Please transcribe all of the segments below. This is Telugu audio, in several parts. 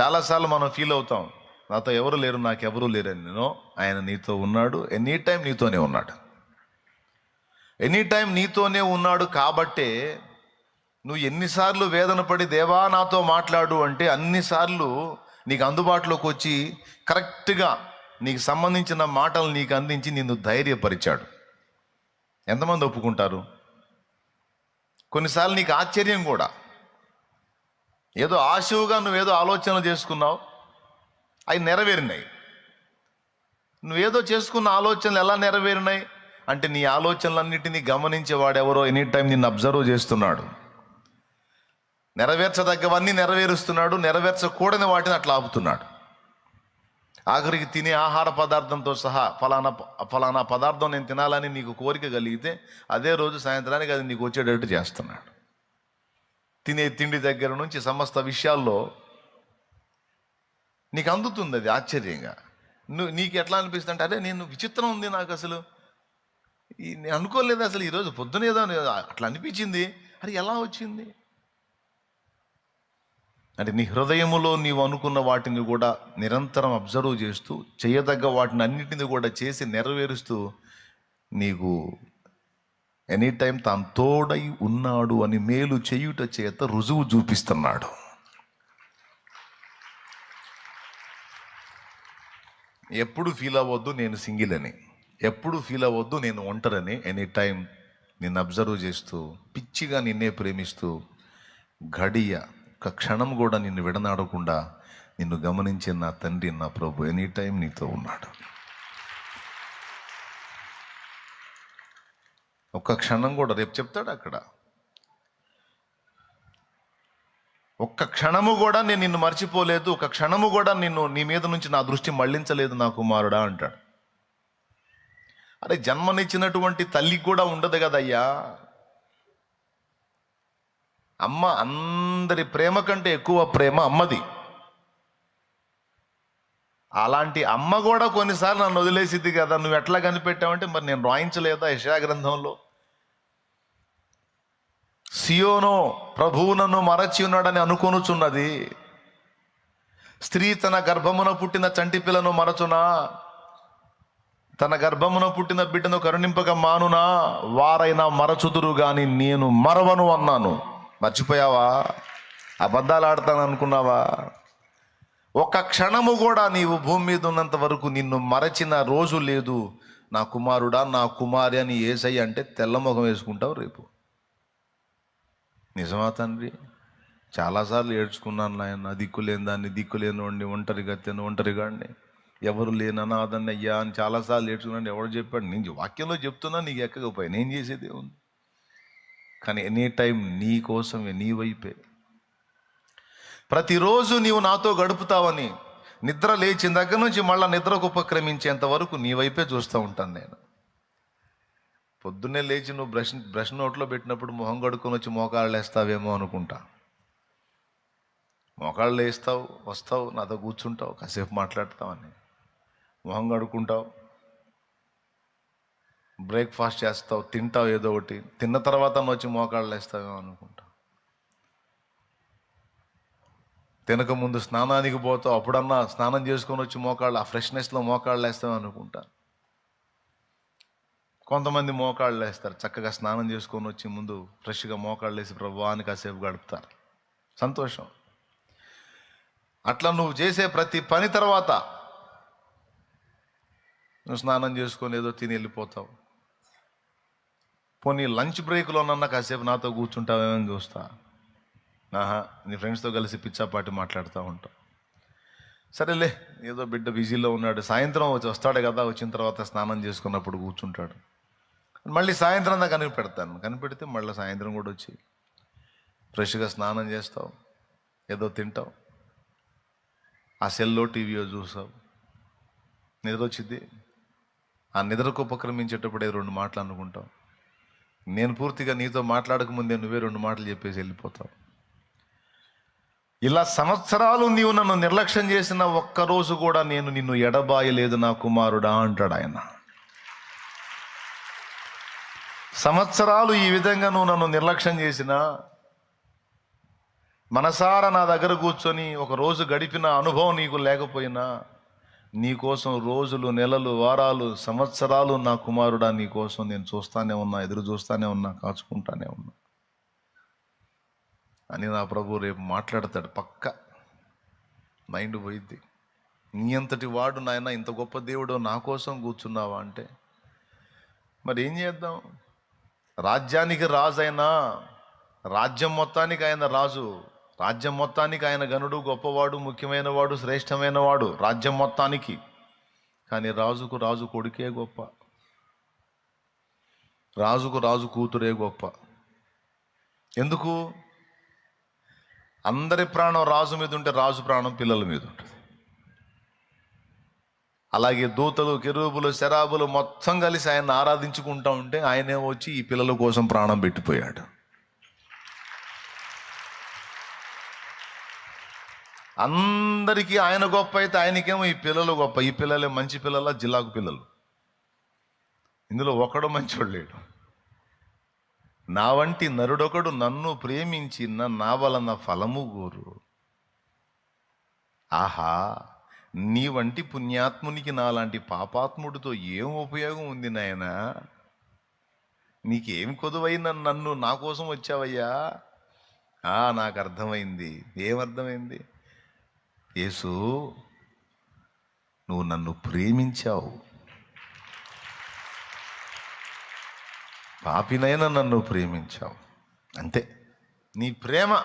చాలాసార్లు మనం ఫీల్ అవుతాం నాతో ఎవరు లేరు నాకు లేరని నేను. ఆయన నీతో ఉన్నాడు. ఎనీ టైం నీతోనే ఉన్నాడు. ఎనీ టైం నీతోనే ఉన్నాడు కాబట్టే నువ్వు ఎన్నిసార్లు వేదన పడి దేవా నాతో మాట్లాడు అంటే అన్నిసార్లు నీకు అందుబాటులోకి వచ్చి కరెక్ట్గా నీకు సంబంధించిన మాటలు నీకు అందించి నిన్ను ధైర్యపరిచాడు. ఎంతమంది ఒప్పుకుంటారు? కొన్నిసార్లు నీకు ఆశ్చర్యం కూడా. ఏదో ఆశువుగా నువ్వేదో ఆలోచనలు చేసుకున్నావు అవి నెరవేరినాయి. నువ్వేదో చేసుకున్న ఆలోచనలు ఎలా నెరవేరినాయి? అంటే నీ ఆలోచనలన్నిటినీ గమనించేవాడెవరో ఎనీ టైం నిన్ను అబ్జర్వ్ చేస్తున్నాడు. నెరవేర్చదగ్గవన్నీ నెరవేరుస్తున్నాడు నెరవేర్చకూడని వాటిని అట్లా ఆపుతున్నాడు. ఆఖరికి తినే ఆహార పదార్థంతో సహా ఫలానా ఫలానా పదార్థం నేను తినాలని నీకు కోరిక కలిగితే అదే రోజు సాయంత్రానికి అది నీకు వచ్చేటట్టు చేస్తున్నాడు. తినే తిండి దగ్గర నుంచి సమస్త విషయాల్లో నీకు అందుతుంది అది ఆశ్చర్యంగా. నువ్వు నీకు ఎట్లా అనిపిస్తుంది అంటే అరే నేను విచిత్రం ఉంది నాకు అసలు. నేను అనుకోలేదు అసలు ఈరోజు పొద్దునేదో అట్లా అనిపించింది. అది ఎలా వచ్చింది? అంటే నీ హృదయములో నీవు అనుకున్న వాటిని కూడా నిరంతరం అబ్జర్వ్ చేస్తూ చేయదగ్గ వాటిని అన్నిటిని కూడా చేసి నెరవేరుస్తూ నీకు ఎనీ టైం తాను తోడై ఉన్నాడు అని మేలు చేయుట చేత రుజువు చూపిస్తున్నాడు. ఎప్పుడు ఫీల్ అవ్వద్దు నేను సింగిల్ అని. ఎప్పుడు ఫీల్ అవ్వద్దు నేను ఒంటరని. ఎనీ టైం నిన్ను అబ్జర్వ్ చేస్తూ పిచ్చిగా నిన్నే ప్రేమిస్తూ ఘడియ ఒక క్షణం కూడా నిన్ను విడనాడకుండా నిన్ను గమనించే నా తండ్రి నా ప్రభు ఎనీ టైం నీతో ఉన్నాడు. ఒక్క క్షణం కూడా రేపు చెప్తాడు అక్కడ? ఒక్క క్షణము కూడా నేను నిన్ను మర్చిపోలేదు ఒక క్షణము కూడా నిన్ను నీ మీద నుంచి నా దృష్టి మళ్ళించలేదు నా కుమారుడా అంటాడు. అరే జన్మనిచ్చినటువంటి తల్లికి కూడా ఉండదు కదయ్యా. అమ్మ అందరి ప్రేమ కంటే ఎక్కువ ప్రేమ అమ్మది. అలాంటి అమ్మ కూడా కొన్నిసార్లు నన్ను వదిలేసిద్ది కదా నువ్వు ఎట్లా కనిపెట్టావంటే మరి నేను రాయించలేదా యశా గ్రంథంలో? సియోనో ప్రభువు నన్ను మరచి ఉన్నాడని అనుకొనుచున్నది. స్త్రీ తన గర్భమున పుట్టిన చంటి పిల్లను మరచునా? తన గర్భమున పుట్టిన బిడ్డను కరుణింపక మానునా? వారైనా మరచుదురు గాని నేను మరవను అన్నాను. మర్చిపోయావా? అబద్ధాలు ఆడతాను అనుకున్నావా? ఒక్క క్షణము కూడా నీవు భూమి మీద ఉన్నంత వరకు నిన్ను మరచిన రోజు లేదు. నా కుమారుడా నా కుమారి అని ఏసై అంటే తెల్లముఖం వేసుకుంటావు రేపు. నిజమా తండ్రి? చాలాసార్లు ఏడ్చుకున్నాను నాయన దిక్కులేని దాన్ని దిక్కులేని వాడిని ఒంటరిగా తిన ఒంటరిగాడిని ఎవరు లేని అనాథన్ని అయ్యా అని చాలాసార్లు ఏడ్చుకున్నాను. ఎవడు చెప్పాడు? నేను వాక్యంలో చెప్తున్నా నీకు ఎక్కకపోయి? నేను చేసేదే ఉంది కానీ ఎనీ టైం నీ కోసమే నీ వైపే. ప్రతిరోజు నీవు నాతో గడుపుతావని నిద్ర లేచిన దగ్గర నుంచి మళ్ళీ నిద్రకు ఉపక్రమించేంత వరకు నీ వైపే చూస్తూ ఉంటాను నేను. పొద్దున్నే లేచి నువ్వు బ్రష్ బ్రష్ నోట్లో పెట్టినప్పుడు మొహం కడుక్కొని వచ్చి మోకాళ్ళు వేస్తావేమో అనుకుంటా. మోకాళ్ళు వేస్తావు వస్తావు నాతో కూర్చుంటావు కాసేపు మాట్లాడతావని మొహం కడుక్కుంటావు బ్రేక్ఫాస్ట్ చేస్తావు తింటావు ఏదో ఒకటి తిన్న తర్వాత వచ్చి మోకాళ్ళు వేస్తావేమో అనుకుంటా. తినక ముందు స్నానానికి పోతావు అప్పుడన్నా స్నానం చేసుకొని వచ్చి మోకాళ్ళు ఆ ఫ్రెష్నెస్లో మోకాళ్ళు వేస్తావు అనుకుంటా. కొంతమంది మోకాళ్ళు వేస్తారు చక్కగా స్నానం చేసుకొని వచ్చి ముందు ఫ్రెష్గా మోకాళ్ళు వేసి ప్రభావాన్ని కాసేపు గడుపుతారు. సంతోషం. అట్లా నువ్వు చేసే ప్రతి పని తర్వాత నువ్వు స్నానం చేసుకొని ఏదో తిని వెళ్ళిపోతావు. పోనీ లంచ్ బ్రేక్లోనన్నా కాసేపు నాతో కూర్చుంటావేమని చూస్తా. ఆహా నీ ఫ్రెండ్స్తో కలిసి పిచ్చాపాటి మాట్లాడుతూ ఉంటావు సరేలే ఏదో బిడ్డ బిజీలో ఉన్నాడు. సాయంత్రం వచ్చి వస్తాడు కదా వచ్చిన తర్వాత స్నానం చేసుకున్నప్పుడు కూర్చుంటాడు. మళ్ళీ సాయంత్రం దాకా కనిపెడతాను. కనిపెడితే మళ్ళీ సాయంత్రం కూడా వచ్చి ఫ్రెష్గా స్నానం చేస్తావు ఏదో తింటావు. ఆ సెల్లో టీవీయో చూసావు నిద్ర వచ్చింది ఆ నిద్రకు ఉపక్రమించేటప్పుడే రెండు మాటలు అనుకుంటావు. నేను పూర్తిగా నీతో మాట్లాడకముందే నువ్వే రెండు మాటలు చెప్పేసి వెళ్ళిపోతావు. ఇలా సంవత్సరాలు నీవు నన్ను నిర్లక్ష్యం చేసిన ఒక్కరోజు కూడా నేను నిన్ను ఎడబాయలేదు నా కుమారుడా అంటాడు ఆయన. సంవత్సరాలు ఈ విధంగా నువ్వు నన్ను నిర్లక్ష్యం చేసినా మనసారా నా దగ్గర కూర్చొని ఒక రోజు గడిపిన అనుభవం నీకు లేకపోయినా నీ కోసం రోజులు నెలలు వారాలు సంవత్సరాలు నా కుమారుడా నీ కోసం నేను చూస్తానే ఉన్నా ఎదురు చూస్తానే ఉన్నా కాచుకుంటానే ఉన్నా. అని నా ప్రభు రేపు మాట్లాడతాడు పక్క. మైండ్ పోయిద్ది. నీ అంతటి వాడు నాయన ఇంత గొప్ప దేవుడు నా కోసం కూర్చున్నావా అంటే మరి ఏం చేద్దాం? రాజ్యానికి రాజు అయినా రాజ్యం మొత్తానికి ఆయన రాజు రాజ్యం మొత్తానికి ఆయన గనుడు గొప్పవాడు ముఖ్యమైన వాడు శ్రేష్టమైన వాడు రాజ్యం మొత్తానికి. కానీ రాజుకు రాజు కొడుకే గొప్ప. రాజుకు రాజు కూతురే గొప్ప. ఎందుకు? అందరి ప్రాణం రాజు మీద ఉంటే రాజు ప్రాణం పిల్లల మీద ఉంటుంది. అలాగే దూతలు కెరూబులు శరాబులు మొత్తం కలిసి ఆయన ఆరాధించుకుంటా ఉంటే ఆయనే వచ్చి ఈ పిల్లల కోసం ప్రాణం పెట్టిపోయాడు. అందరికీ ఆయన గొప్ప అయితే ఆయనకేమో ఈ పిల్లలు గొప్ప. ఈ పిల్లలే మంచి పిల్లల జిల్లాకు పిల్లలు. ఇందులో ఒకడు మంచోడు లేడు నా వంటి నరుడొకడు నన్ను ప్రేమించి నా వలన ఫలము గోరు. ఆహా! నీ వంటి పుణ్యాత్మునికి నాలాంటి పాపాత్ముడితో ఏం ఉపయోగం ఉంది నాయనా? నీకేం కొదువైన నన్ను? నా కోసం వచ్చావయ్యా? ఆ నాకు అర్థమైంది. ఏమర్థమైంది యేసు నువ్వు నన్ను ప్రేమించావు. పాపినైనా నన్ను ప్రేమించావు. అంతే. నీ ప్రేమ.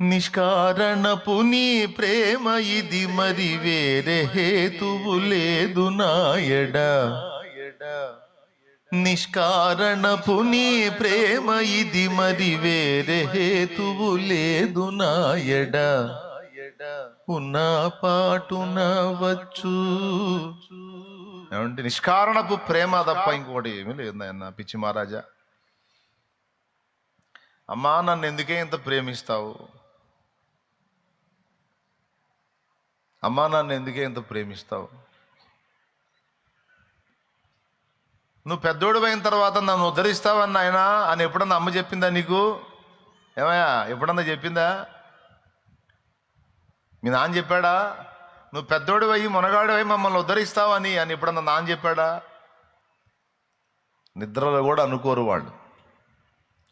నిష్కారణపు నీ ప్రేమ ఇది మరి వేరే హేతువు లేదు నాయడ. నిష్కారణపు నీ ప్రేమ ఇది మరి వేరే హేతువు లేదు నాయడ. ఉన్న పాటున వచ్చు. ఏమంటే నిష్కారణపు ప్రేమ తప్ప ఇంకోటి ఏమీ లేదు పిచ్చి మహారాజా. అమ్మా నన్ను ఎందుకే ఇంత ప్రేమిస్తావు? అమ్మా నన్ను ఎందుకే ఇంత ప్రేమిస్తావు? నువ్వు పెద్దోడు అయిన తర్వాత నన్ను ఉద్ధరిస్తావని ఆయన అని ఎప్పుడన్నా అమ్మ చెప్పిందా నీకు? ఏమయ్యా ఎప్పుడన్నా చెప్పిందా? మీ నాన్న చెప్పాడా? నువ్వు పెద్దోడు అయ్యి మునగాడు అయ్యి మమ్మల్ని ఉద్ధరిస్తావని అని ఎప్పుడన్నా నాన్న చెప్పాడా? నిద్రలో కూడా అనుకోరు వాళ్ళు.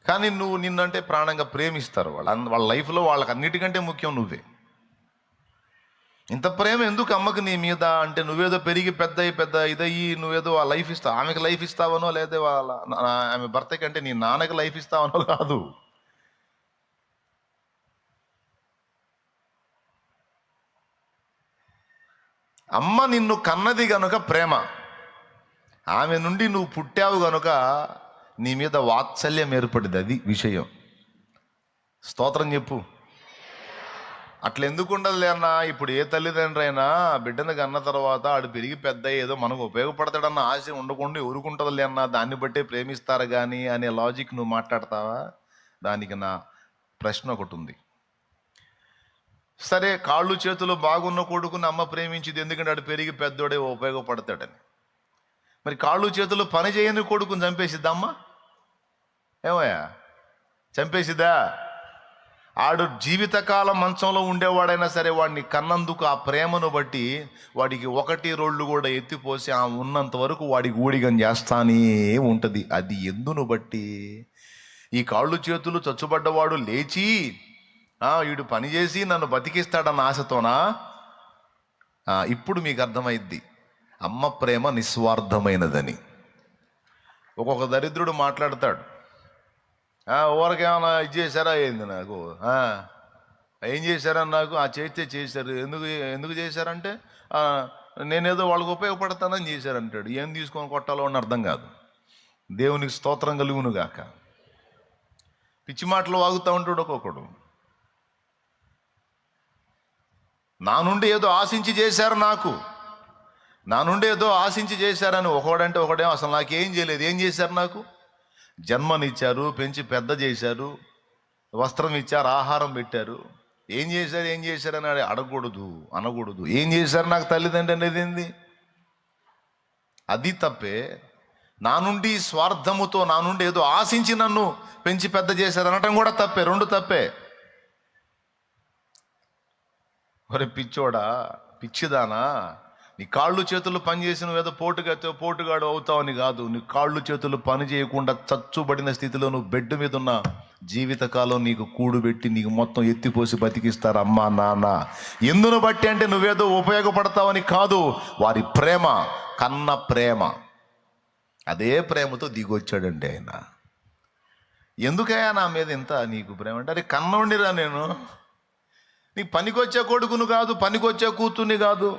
కానీ నువ్వు నిన్నంటే ప్రాణంగా ప్రేమిస్తారు వాళ్ళు. వాళ్ళ లైఫ్లో వాళ్ళకి అన్నిటికంటే ముఖ్యం నువ్వే. ఇంత ప్రేమ ఎందుకు అమ్మకి నీ మీద? అంటే నువ్వేదో పెరిగి పెద్ద పెద్ద ఇదయ్యి నువ్వేదో ఆ లైఫ్ ఇస్తావు ఆమెకి లైఫ్ ఇస్తావనో లేదా వాళ్ళ ఆమె భర్తకి అంటే నీ నాన్నకి లైఫ్ ఇస్తావనో కాదు. అమ్మ నిన్ను కన్నది గనుక ప్రేమ. ఆమె నుండి నువ్వు పుట్టావు గనుక నీ మీద వాత్సల్యం ఏర్పడింది అది విషయం. స్తోత్రం చెప్పు. అట్లా ఎందుకు ఉండదులే అన్న? ఇప్పుడు ఏ తల్లిదండ్రి అయినా బిడ్డను కన్న తర్వాత ఆడు పెరిగి పెద్ద ఏదో మనకు ఉపయోగపడతాడన్న ఆశ ఉండకుండా ఊరుకుంటుందిలే అన్న? దాన్ని బట్టే ప్రేమిస్తారు కానీ అనే లాజిక్ నువ్వు మాట్లాడతావా? దానికి నా ప్రశ్న ఒకటి ఉంది. సరే కాళ్ళు చేతులు బాగున్న కొడుకుని అమ్మ ప్రేమించింది ఎందుకంటే ఆడు పెరిగి పెద్దోడే ఉపయోగపడతాడని. మరి కాళ్ళు చేతులు పని చేయని కొడుకుని చంపేసిద్దా అమ్మ? ఏమయ్యా? చంపేసిద్దా? ఆడు జీవితకాలం మంచంలో ఉండేవాడైనా సరే వాడిని కన్నందుకు ఆ ప్రేమను బట్టి వాడికి ఒకటి రోళ్ళు కూడా ఎత్తిపోసి ఆ ఉన్నంత వరకు వాడికి ఊడిగం చేస్తానే ఉంటుంది. అది ఎందును బట్టి? ఈ కాళ్ళు చేతులు చచ్చుబడ్డవాడు లేచి వీడు పని చేసి నన్ను బతికిస్తాడన్న ఆశతోనా? ఇప్పుడు మీకు అర్థమైద్ది. అమ్మ ప్రేమ నిస్వార్థమైనదని. ఒక్కొక్క దరిద్రుడు మాట్లాడతాడు. "ఆ, ఊరకేమన్నా ఇది చేశారా? ఏంది నాకు? ఏం చేశారని నాకు ఆ చేస్తే చేశారు. ఎందుకు ఎందుకు చేశారంటే నేనేదో వాళ్ళకి ఉపయోగపడతానని చేశారంటాడు. ఏం తీసుకొని కొట్టాలో అని అర్థం కాదు. దేవునికి స్తోత్రం కలుగును గాక. పిచ్చి మాటలు వాగుతూ ఉంటాడు ఒక్కొక్కడు. నా నుండి ఏదో ఆశించి చేశారు నాకు. నా నుండి ఏదో ఆశించి చేశారని ఒకడంటే ఒకడే అసలు నాకేం చేయలేదు. ఏం చేశారు నాకు? జన్మనిచ్చారు పెంచి పెద్ద చేశారు వస్త్రం ఇచ్చారు ఆహారం పెట్టారు. ఏం చేశారు ఏం చేశారు అని అడగకూడదు అనకూడదు. ఏం చేశారు నాకు తల్లిదండ్రి అనేది ఏంది? అది తప్పే. నా నుండి స్వార్థముతో నా నుండి ఏదో ఆశించి నన్ను పెంచి పెద్ద చేశారు అనటం కూడా తప్పే రెండు తప్పే. మరి పిచ్చోడా పిచ్చిదానా? నీ కాళ్ళు చేతులు పని చేసి ఏదో పోటుగా పోటుగాడు అవుతావని కాదు. నీ కాళ్ళు చేతులు పని చేయకుండా చచ్చుబడిన స్థితిలో నువ్వు బెడ్ మీద ఉన్న జీవితకాలం నీకు కూడుబెట్టి నీకు మొత్తం ఎత్తిపోసి బతికిస్తారు అమ్మా నాన్న. ఎందును బట్టి అంటే నువ్వేదో ఉపయోగపడతావని కాదు. వారి ప్రేమ కన్న ప్రేమ. అదే ప్రేమతో దిగొచ్చాడండి ఆయన. ఎందుకయ్యా నా మీద ఇంత నీకు ప్రేమ అంటే అరే కన్నోండిరా నేను. నీ పనికొచ్చే కొడుకును కాదు పనికొచ్చే కూతుర్ని కాదు.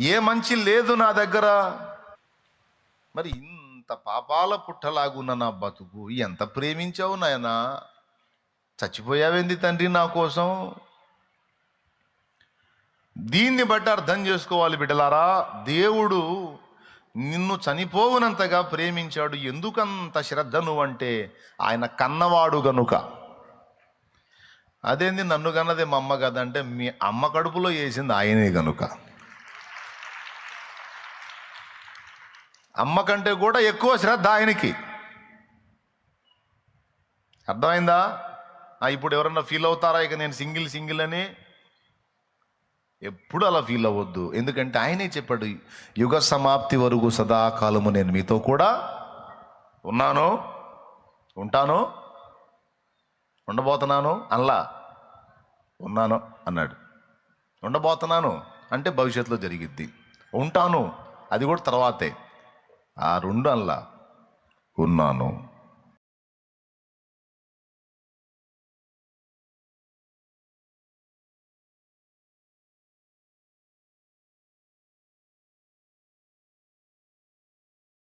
ఏ మంచి లేదు నా దగ్గర. మరి ఇంత పాపాల పుట్టలాగున్న నా బతుకు ఎంత ప్రేమించావు నాయనా? చచ్చిపోయావేంది తండ్రి నా కోసం? దీన్ని బట్టి అర్థం చేసుకోవాలి బిడ్డలారా దేవుడు నిన్ను చనిపోవునంతగా ప్రేమించాడు. ఎందుకంత శ్రద్ధ నువ్వంటే ఆయన కన్నవాడు గనుక. అదేంది నన్ను కన్నదే మా అమ్మ కదంటే మీ అమ్మ కడుపులో వేసింది ఆయనే గనుక. అమ్మ కంటే కూడా ఎక్కువ శ్రద్ధ ఆయనకి. అర్థమైందా? ఇప్పుడు ఎవరన్నా ఫీల్ అవుతారా? ఇక నేను సింగిల్ సింగిల్ అని ఎప్పుడు అలా ఫీల్ అవ్వద్దు. ఎందుకంటే ఆయనే చెప్పాడు యుగ సమాప్తి వరకు సదాకాలము నేను మీతో కూడా ఉన్నాను ఉంటాను ఉండబోతున్నాను అల్లా ఉన్నాను అన్నాడు. ఉండబోతున్నాను అంటే భవిష్యత్తులో జరిగిద్ది. ఉంటాను అది కూడా తర్వాతే. ఆ రెండు అల్లా ఉన్నాను.